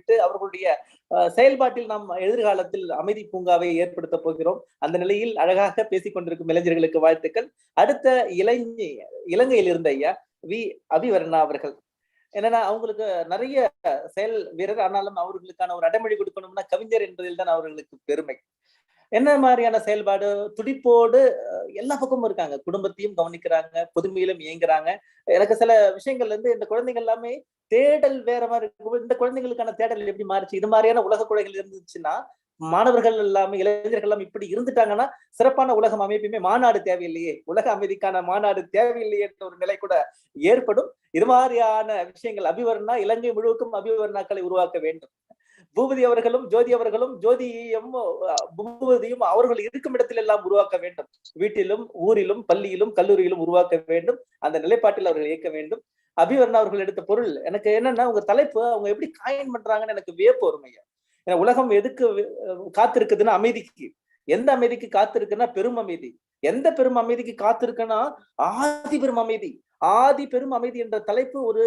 விட்டு அவர்களுடைய செயல்பாட்டில் நாம் எதிர்காலத்தில் அமைதி பூங்காவை ஏற்படுத்த போகிறோம். அந்த நிலையில் அழகாக பேசிக் கொண்டிருக்கும் இளைஞர்களுக்கு வாழ்த்துக்கள். அடுத்த இளைஞ இலங்கையில் இருந்த ஐயா வி. அபிவர்ணா அவர்கள். என்னன்னா அவங்களுக்கு நிறைய செயல் வீரர் ஆனாலும் அவர்களுக்கான ஒரு அடைமொழி கொடுக்கணும்னா கவிஞர் என்பதில் தான் அவர்களுக்கு பெருமை. என்ன மாதிரியான செயல்பாடு? துடிப்போடு எல்லா பக்கமும் இருக்காங்க. குடும்பத்தையும் கவனிக்கிறாங்க புதுமையிலும் இயங்குறாங்க. எனக்கு சில விஷயங்கள்ல இருந்து இந்த குழந்தைங்க எல்லாமே தேடல் வேற மாதிரி இந்த குழந்தைங்களுக்கான தேடல் எப்படி மாறிச்சு? இது மாதிரியான உலக குழந்தைகள் இருந்துச்சுன்னா மாணவர்கள் எல்லாமே இளைஞர்கள் எல்லாம் இப்படி இருந்துட்டாங்கன்னா சிறப்பான உலகம் அமைப்புமே மாநாடு தேவையில்லையே. உலக அமைதிக்கான மாநாடு தேவையில்லையே என்ற ஒரு நிலை கூட ஏற்படும். இது மாதிரியான விஷயங்கள் அபிவர்ணா இலங்கை முழுவதும் அபிவர்ணாக்களை உருவாக்க வேண்டும். பூபதி அவர்களும் ஜோதி அவர்களும் ஜோதியும் பூபதியும் அவர்கள் இருக்கும் இடத்தில் எல்லாம் உருவாக்க வேண்டும். வீட்டிலும் ஊரிலும் பள்ளியிலும் கல்லூரியிலும் உருவாக்க வேண்டும். அந்த நிலைப்பாட்டில் அவர்கள் இயக்க வேண்டும். அபிவர்ணா அவர்கள் எடுத்த பொருள் எனக்கு என்னன்னா உங்க தலைப்பு அவங்க எப்படி காயின் பண்றாங்கன்னு எனக்கு வியப்பு ஒருமையா ஏன்னா உலகம் எதுக்கு காத்திருக்குதுன்னா அமைதிக்கு. எந்த அமைதிக்கு காத்திருக்குன்னா பெரும் அமைதி. எந்த பெரும் அமைதிக்கு காத்திருக்குன்னா ஆதி பெரும் அமைதி. ஆதி பெரும் அமைதி என்ற தலைப்பு ஒரு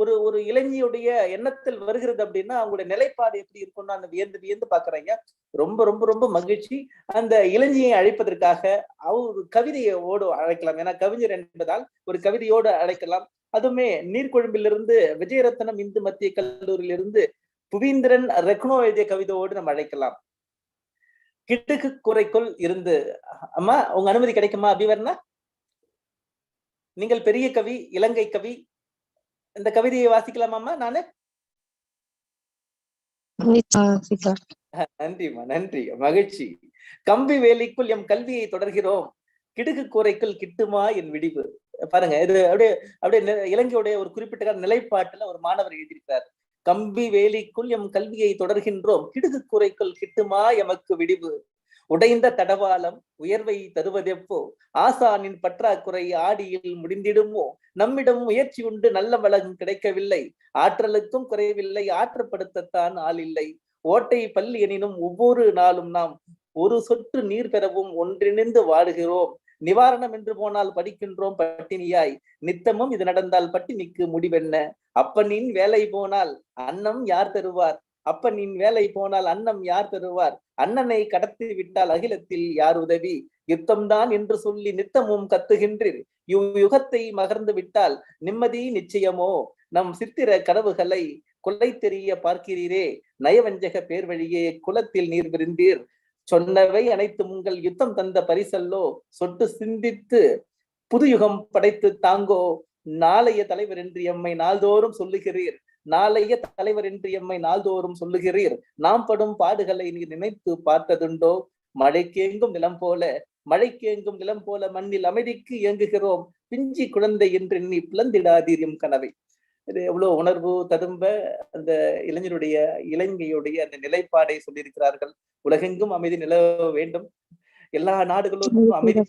ஒரு ஒரு இளைஞருடைய எண்ணத்தில் வருகிறது அப்படின்னா அவங்களுடைய நிலைப்பாடு எப்படி இருக்கும்னு அந்த வியந்து வியந்து பாக்குறாங்க ரொம்ப ரொம்ப ரொம்ப மகிழ்ச்சி. அந்த இளைஞியை அழைப்பதற்காக அவர் கவிதையோடு அழைக்கலாம். ஏன்னா கவிஞர் என்பதால் ஒரு கவிதையோடு அழைக்கலாம். அதுவுமே நீர்கொழும்பிலிருந்து விஜயரத்னம் இந்து மத்திய கல்லூரியிலிருந்து புவீந்திரன் ரெக்னோ எழுதிய கவிதையோடு நம்ம அழைக்கலாம். கிட்டுக்கு குறைக்குள் இருந்து. அம்மா உங்க அனுமதி கிடைக்குமா? அபிவர்ணா? நீங்கள் பெரிய கவி இலங்கை கவி இந்த கவிதையை வாசிக்கலாமாம்மா நானு? நன்றிம்மா நன்றி. மகிழ்ச்சி. கம்பி வேலிக்குள் எம் கல்வியை தொடர்கிறோம். கிடுகு கூரைக்குள் கிட்டுமா என் விடிவு? பாருங்க இது அப்படியே அப்படியே இலங்கையுடைய ஒரு குறிப்பிட்ட நிலைப்பாட்டுல ஒரு மாணவர் எழுதியிருக்கிறார். கம்பி வேலிக்குள் எம் கல்வியை தொடர்கின்றோம். கிடுகு கூரைக்குள் கிட்டுமா எமக்கு விடிவு? உடைந்த தடவாளம் உயர்வை தருவதெப்போ? ஆசானின் பற்றாக்குறை ஆடியில் முடிந்திடுமோ? நம்மிடம் முயற்சி உண்டு நல்ல வளகம் கிடைக்கவில்லை. ஆற்றலுக்கும் குறைவில்லை. ஆற்றப்படுத்தத்தான் ஆள் இல்லை. ஓட்டை பள்ளி எனினும் ஒவ்வொரு நாளும் நாம் ஒரு சொட்டு நீர் பெறவும் ஒன்றிணைந்து வாடுகிறோம். நிவாரணம் என்று போனால் படிக்கின்றோம் பட்டினியாய். நித்தமும் இது நடந்தால் பட்டினிக்கு முடிவென்ன? அப்பனின் வேலை போனால் அன்னம் யார் தருவார்? அப்பனின் வேலை போனால் அன்னம் யார் தருவார்? அண்ணனை கடத்தி விட்டால் அகிலத்தில் யார் உதவி? யுத்தம்தான் என்று சொல்லி நித்தமும் கத்துகின்றீர். இவ் யுகத்தை மகர்ந்து விட்டால் நிம்மதி நிச்சயமோ? நம் சித்திர கனவுகளை கொலை தெரிய பார்க்கிறீரே. நயவஞ்சக பேர் வழியே குலத்தில் நீர் விருந்தீர். சொன்னவை அனைத்தும் உங்கள் யுத்தம் தந்த பரிசல்லோ? சொட்டு சிந்தித்து புது யுகம் படைத்து தாங்கோ? நாளைய தலைவர் என்று எம்மை நாள்தோறும் சொல்லுகிறீர். நாளைய தலைவர் என்று எம்மை நாள்தோறும் சொல்லுகிறீர். நாம் படும் பாடுகளை நீர் நினைத்து பார்த்ததுண்டோ? மழைக்கேங்கும் நிலம் போல மழைக்கேங்கும் நிலம் போல மண்ணில் அமைதிக்கு இயங்குகிறோம். பிஞ்சி குழந்தை என்று எண்ணி பிளந்திடாதீர் எம் கனவை. இது எவ்வளவு உணர்வு ததும்ப அந்த இளைஞருடைய இலங்கையுடைய அந்த நிலைப்பாடை சொல்லியிருக்கிறார்கள். உலகெங்கும் அமைதி நிலவ வேண்டும். எல்லா நாடுகளுக்கும் அமைதி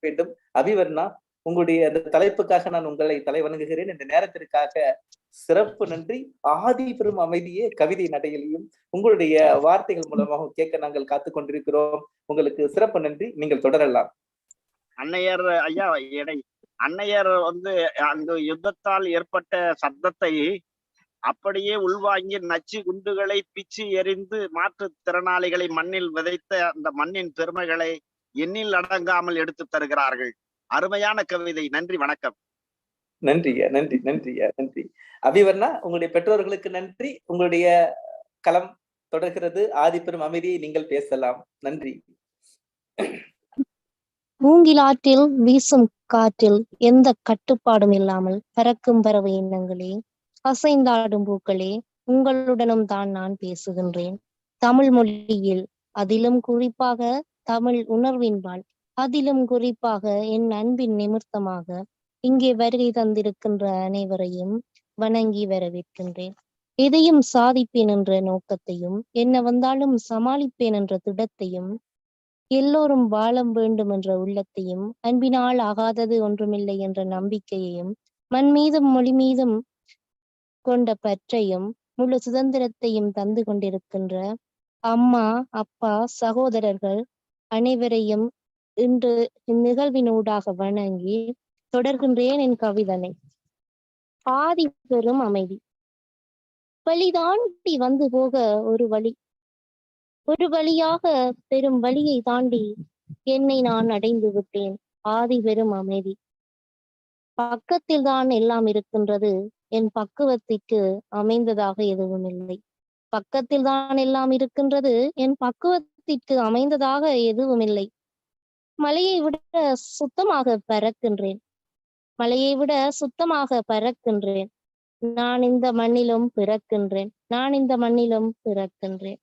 வேண்டும். அபிவர்ணா உங்களுடைய அந்த தலைப்புக்காக நான் உங்களை தலை வணங்குகிறேன். இந்த நேரத்திற்காக சிறப்பு நன்றி. ஆதி பெரும் அமைதியே கவிதை நடையிலையும் உங்களுடைய வார்த்தைகள் மூலமாக கேட்க நாங்கள் காத்து கொண்டிருக்கிறோம். உங்களுக்கு சிறப்பு நன்றி. நீங்கள் தொடரலாம். அன்னையர் ஐயா எடை. அன்னையர் வந்து அந்த யுத்தத்தால் ஏற்பட்ட சத்தத்தை அப்படியே உள்வாங்கி நச்சு குண்டுகளை பிச்சு எறிந்து மாற்றுத்திறனாளிகளை மண்ணில் விதைத்த அந்த மண்ணின் பெருமைகளை எண்ணில் அடங்காமல் எடுத்து தருகிறார்கள். அருமையான கவிதை. நன்றி வணக்கம். நன்றியா நன்றி நன்றியா நன்றி. அபிவர்ணா உங்களுடைய பெற்றோர்களுக்கு நன்றி. உங்களுடைய களம் தொடர்கிறது. ஆதிப்பெரும் அமைதியை நீங்கள் பேசலாம். நன்றி. மூங்கிலாற்றில் வீசும் காற்றில் எந்த கட்டுப்பாடும் இல்லாமல் பறக்கும் பறவை எண்ணங்களே அசைந்தாடும் பூக்களே உங்களுடனும் தான் நான் பேசுகின்றேன். தமிழ் மொழியில் அதிலும் குறிப்பாக தமிழ் உணர்வின்பால் அதிலும் குறிப்பாக என் அன்பின் நிமித்தமாக இங்கே வருகை தந்திருக்கின்ற அனைவரையும் வணங்கி வரவேற்கின்றேன். எதையும் சாதிப்பேன் என்ற நோக்கத்தையும் என்ன வந்தாலும் சமாளிப்பேன் என்ற திடத்தையும் எல்லோரும் வாழ வேண்டும் என்ற உள்ளத்தையும் அன்பினால் ஆகாதது ஒன்றுமில்லை என்ற நம்பிக்கையையும் மண் மீதும் மொழி மீதும் கொண்ட பற்றையும் முழு சுதந்திரத்தையும் தந்து கொண்டிருக்கின்ற அம்மா அப்பா சகோதரர்கள் அனைவரையும் இன்று இந்நிகழ்வினூடாக வணங்கி தொடர்கின்றேன் என் கவிதனை. ஆதி பெரும் அமைதி. வழி தாண்டி வந்து போக ஒரு வழி. ஒரு வழியாக பெரும் வழியை தாண்டி என்னை நான் அடைந்து விட்டேன். ஆதி பெரும் அமைதி. பக்கத்தில் தான் எல்லாம் இருக்கின்றது. என் பக்குவத்திற்கு அமைந்ததாக எதுவும் இல்லை. பக்கத்தில் தான் எல்லாம் இருக்கின்றது. என் பக்குவத்திற்கு அமைந்ததாக எதுவும் இல்லை. மலையை விட சுத்தமாக பறக்கின்றேன். மலையை விட சுத்தமாக பறக்கின்றேன். நான் இந்த மண்ணிலும் பிறக்கின்றேன். நான் இந்த மண்ணிலும் பிறக்கின்றேன்.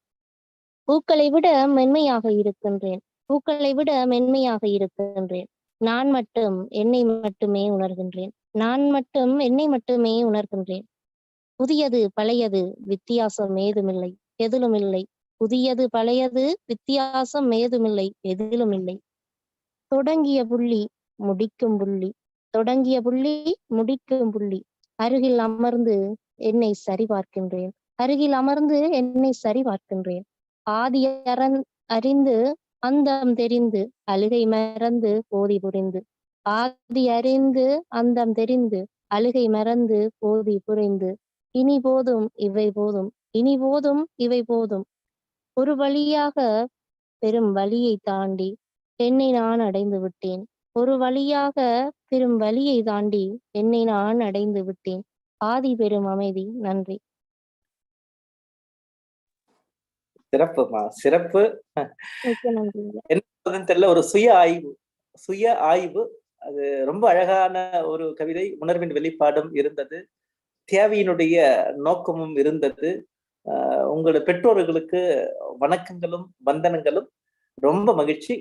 பூக்களை விட மென்மையாக இருக்கின்றேன். பூக்களை விட மென்மையாக இருக்கின்றேன். நான் மட்டும் என்னை மட்டுமே உணர்கின்றேன். நான் மட்டும் என்னை மட்டுமே உணர்கின்றேன். புதியது பழையது வித்தியாசம் ஏதுமில்லை. எதிலும் இல்லை புதியது பழையது வித்தியாசம் ஏதுமில்லை. எதிலும் இல்லை தொடங்கிய புள்ளி முடிக்கும் புள்ளி. தொடங்கிய புள்ளி முடிக்கும் புள்ளி. அருகில் அமர்ந்து என்னை சரி பார்க்கின்றேன் அருகில் அமர்ந்து என்னை சரி பார்க்கின்றேன் ஆதி அறன் அறிந்து அந்தம் தெரிந்து அழுகை மறந்து போதி புரிந்து. ஆதி அறிந்து அந்தம் தெரிந்து அழுகை மறந்து போதி புரிந்து. இனி போதும் இவை போதும். இனி போதும் இவை போதும். ஒரு வழியாக பெரும் வழியை தாண்டி என்னை நான் அடைந்து விட்டேன். ஒரு வழியாக பெரும் வழியை தாண்டி என்னை நான் அடைந்து விட்டேன். ஆதி பெரும் அமைதி. நன்றி. சிறப்புமா சிறப்பு. சொல்றதுன்னு தெரியல ஒரு சுய ஆய்வு சுய ஆய்வு. அது ரொம்ப அழகான ஒரு கவிதை உணர்வின் வெளிப்பாடும் இருந்தது. தேவையினுடைய நோக்கமும் இருந்தது. உங்களோட பெற்றோர்களுக்கு வணக்கங்களும் வந்தனங்களும். ரொம்ப மகிழ்ச்சி.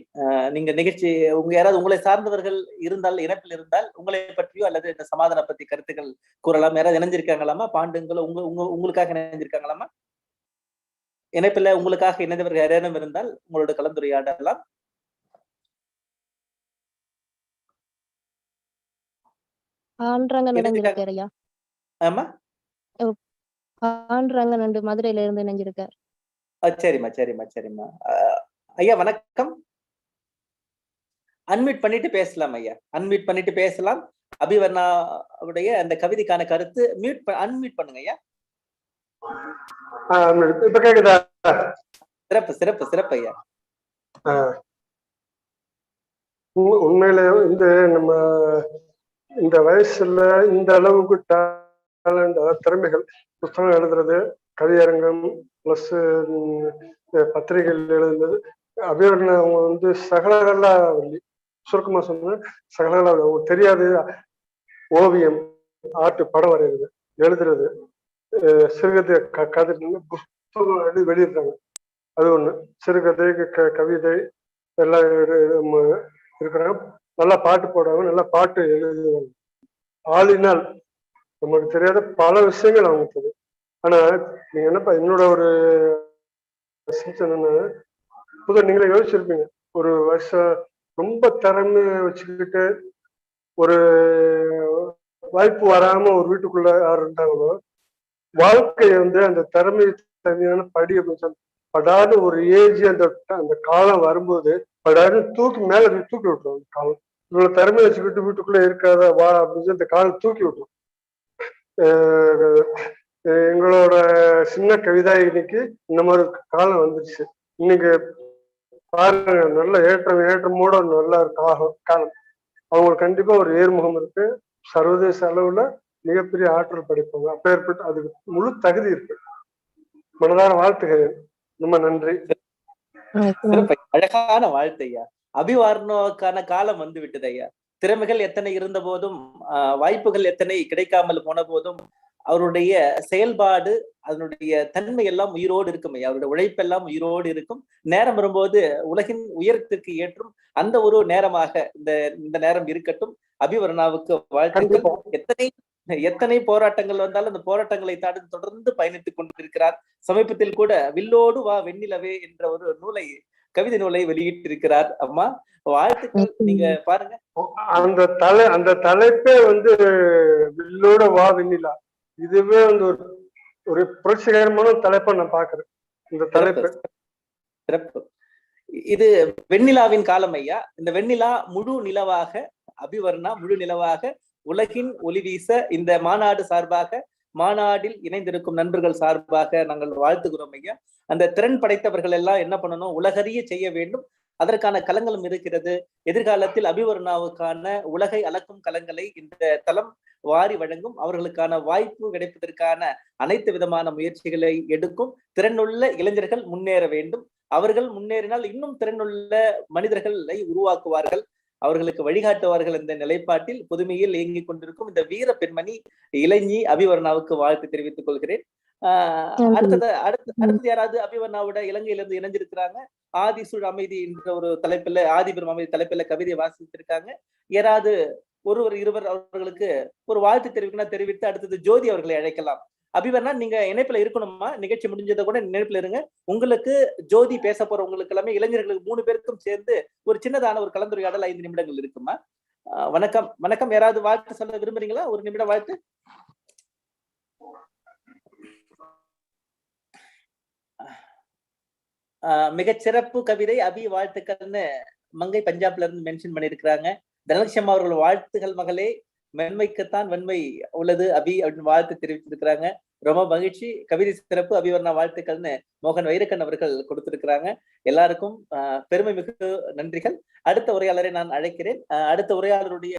நீங்க நிகழ்ச்சி உங்க யாராவது உங்களை சார்ந்தவர்கள் இருந்தால் இணைப்பில் இருந்தால் உங்களை பற்றியோ அல்லது இந்த சமாதான பத்தி கருத்துக்கள் கூறலாம். யாராவது இணைஞ்சிருக்காங்களாமா? பாண்டுங்களோ உங்க உங்க உங்களுக்காக இணைஞ்சிருக்காங்களாமா? இணைப்பில் உங்களுக்காக இணைந்தவர்கள் யாரேனும் இருந்தால் உங்களோட கலந்துரையாடலாம். ஆமா. நண்டு மதுரையில இருந்து இணைஞ்சிருக்கார். சரிம்மா சரிம்மா சரிம்மா. ஐயா வணக்கம். அன்மியூட் பண்ணிட்டு பேசலாம் ஐயா. அன்மியூட் பண்ணிட்டு பேசலாம். அபிவர்ணாவுடைய அந்த கவிதைக்கான கருத்து. மியூட் அன்மியூட் பண்ணுங்க ஐயா. இப்ப கேக்குதா? சிறப்பு சிறப்பு சிறப்பு ஐயா. உண்மையிலே இந்த நம்ம இந்த வயசுல இந்த அளவுக்கு டேலண்ட் திறமைகள் புத்தகம் எழுதுறது கவியரங்கம் பிளஸ் பத்திரிகைகள் எழுதுனது அபிவரண அவங்க வந்து சகலகலா வள்ளி சுருக்கமா சொன்னா சகலகலா தெரியாது ஓவியம் ஆர்ட் படம் வரைகிறது எழுதுறது சிறுகதை க- கதை புத்தகம் எழுதி வெளியிடுறாங்க. அது ஒண்ணு. சிறுகதை க- கவிதை எல்லாம் இருக்கிறாங்க. நல்லா பாட்டு போடுறாங்க நல்லா பாட்டு எழுதுவாங்க. ஆளினால் நமக்கு தெரியாத பல விஷயங்கள் அவங்க தெரியும். ஆனா நீங்க என்னப்பா என்னோட ஒரு என்னன்னா, புதர் நீங்களே யோசிச்சிருப்பீங்க. ஒரு வருஷம் ரொம்ப திறமைய வச்சுக்கிட்டு ஒரு வாய்ப்பு வராம ஒரு வீட்டுக்குள்ள யார் இருந்தாங்களோ வாழ்க்கையை வந்து அந்த திறமை தனியான படி அப்படின்னு சொல்லி படாத ஒரு ஏஜ் அந்த அந்த காலம் வரும்போது படாது தூக்கி மேல தூக்கி விட்டுரும். அந்த காலம். இவ்வளவு திறமை வச்சுக்கிட்டு வீட்டுக்குள்ள இருக்காத வா அப்படின்னு அந்த காலம் தூக்கி விட்டுரும். எங்களோட சின்ன கவிதா இன்னைக்கு இந்த மாதிரி காலம் வந்துருச்சு. இன்னைக்கு பாருங்க நல்ல ஏற்றம் ஏற்றமோட நல்ல காலம் காலம். அவங்களுக்கு கண்டிப்பா ஒரு ஏர்முகம் இருக்கு. சர்வதேச அளவுல மிகப்பெரிய ஆற்றல் படைப்பாங்க. அப்பேற்பட்ட அதுக்கு முழு தகுதி இருக்கு. மனதார வாழ்த்துகிறேன் ரொம்ப நன்றி. அழகான வாழ்த்து ஐயா. அபிவார்ணோக்கான காலம் வந்து விட்டது ஐயா. திறமைகள் எத்தனை இருந்த போதும் ஆஹ் வாய்ப்புகள் எத்தனை கிடைக்காமல் போன போதும் அவருடைய செயல்பாடு அதனுடைய தன்மை எல்லாம் உயிரோடு இருக்கும் அவருடைய உழைப்பெல்லாம் உயிரோடு இருக்கும். நேரம் வரும்போது உலகின் உயரத்திற்கு ஏற்றும் அந்த ஒரு நேரமாக இந்த இந்த நேரம் இருக்கட்டும். அபிவர்ணாவுக்கு வாழ்த்துக்கள். எத்தனை எத்தனை போராட்டங்கள் வந்தாலும் அந்த போராட்டங்களை தாண்டி தொடர்ந்து பயணித்துக் கொண்டிருக்கிறார். சமீபத்தில் கூட வில்லோடு வா வெண்ணிலவே என்ற ஒரு நூலை கவிதை நூலை வெளியிட்டிருக்கிறார் அம்மா. வாழ்த்துக்கள். நீங்க பாருங்க. அந்த தலை அந்த தலைப்பே வந்து வில்லோட வா வெண்ணிலா. இதுவே வந்து ஒரு ஒரு புரட்சிகரமான தலைப்பா நான் பாக்குறேன் இந்த தலைப்பு. சிறப்பு. இது வெண்ணிலாவின் காலம் ஐயா. இந்த வெண்ணிலா முழு நிலவாக அபிவர்ணா முழு நிலவாக உலகின் ஒளி வீச இந்த மாநாடு சார்பாக மாநாடில் இணைந்திருக்கும் நண்பர்கள் சார்பாக நாங்கள் வாழ்த்துகிறோம் ஐயா. அந்த திறன் படைத்தவர்கள் எல்லாம் என்ன பண்ணணும்? உலகறிய செய்ய வேண்டும். அதற்கான களங்களும் இருக்கிறது. எதிர்காலத்தில் அபிவர்ணாவுக்கான உலகை அளக்கும் களங்களை இந்த தளம் வாரி வழங்கும். அவர்களுக்கான வாய்ப்பு கிடைப்பதற்கான அனைத்து விதமான முயற்சிகளை எடுக்கும். திறனுள்ள இளைஞர்கள் முன்னேற வேண்டும். அவர்கள் முன்னேறினால் இன்னும் திறனுள்ள மனிதர்களை உருவாக்குவார்கள். அவர்களுக்கு வழிகாட்டுவார்கள் என்ற நிலைப்பாட்டில் புதுமையில் இயங்கிக் கொண்டிருக்கும் இந்த வீர பெண்மணி இளைஞி அபிவர்ணாவுக்கு வாழ்த்து தெரிவித்துக் கொள்கிறேன். அடுத்தது அடுத்து அடுத்து யாராவது அபிவர்ணாவோட இலங்கையிலிருந்து இணைஞ்சிருக்கிறாங்க? ஆதி சுழ் அமைதி என்ற ஒரு தலைப்பில் ஆதிபெரும் அமைதி தலைப்பில் கவிதையை வாசித்திருக்காங்க. யாராவது ஒருவர் இருவர் அவர்களுக்கு ஒரு வாழ்த்து தெரிவிக்கணும் தெரிவித்து அடுத்தது ஜோதி அவர்களை அழைக்கலாம். அபிவர்ணா நீங்க இணைப்புல இருக்கணுமா? நிகழ்ச்சி முடிஞ்சதை கூட நினைப்புல இருங்க. உங்களுக்கு ஜோதி பேச போறவங்களுக்கு எல்லாமே இளைஞர்களுக்கு மூணு பேருக்கும் சேர்ந்து ஒரு சின்னதான ஒரு கலந்துரையாடல் ஐந்து நிமிடங்கள் இருக்குமா? ஆஹ் வணக்கம். வணக்கம். யாராவது வாழ்த்து சொல்ல விரும்புறீங்களா? ஒரு நிமிடம் வாழ்த்து. மிகச்சிறப்பு கவிதை அபி வாழ்த்துக்கள்னு மங்கை பஞ்சாப்ல இருந்து மென்ஷன் பண்ணியிருக்கிறாங்க. தனலட்சுமி அவர்கள் வாழ்த்துகள் மகளே. மென்மைக்குத்தான் வெண்மை உள்ளது அபி அப்படின்னு வாழ்த்து தெரிவித்திருக்கிறாங்க. ரொம்ப மகிழ்ச்சி. கவிதை சிறப்பு அபிவர்ணா வாழ்த்துக்கள்னு மோகன் வைரக்கன் அவர்கள் கொடுத்திருக்கிறாங்க. எல்லாருக்கும் ஆஹ் பெருமை மிகு நன்றிகள். அடுத்த உரையாளரை நான் அழைக்கிறேன். அடுத்த உரையாளருடைய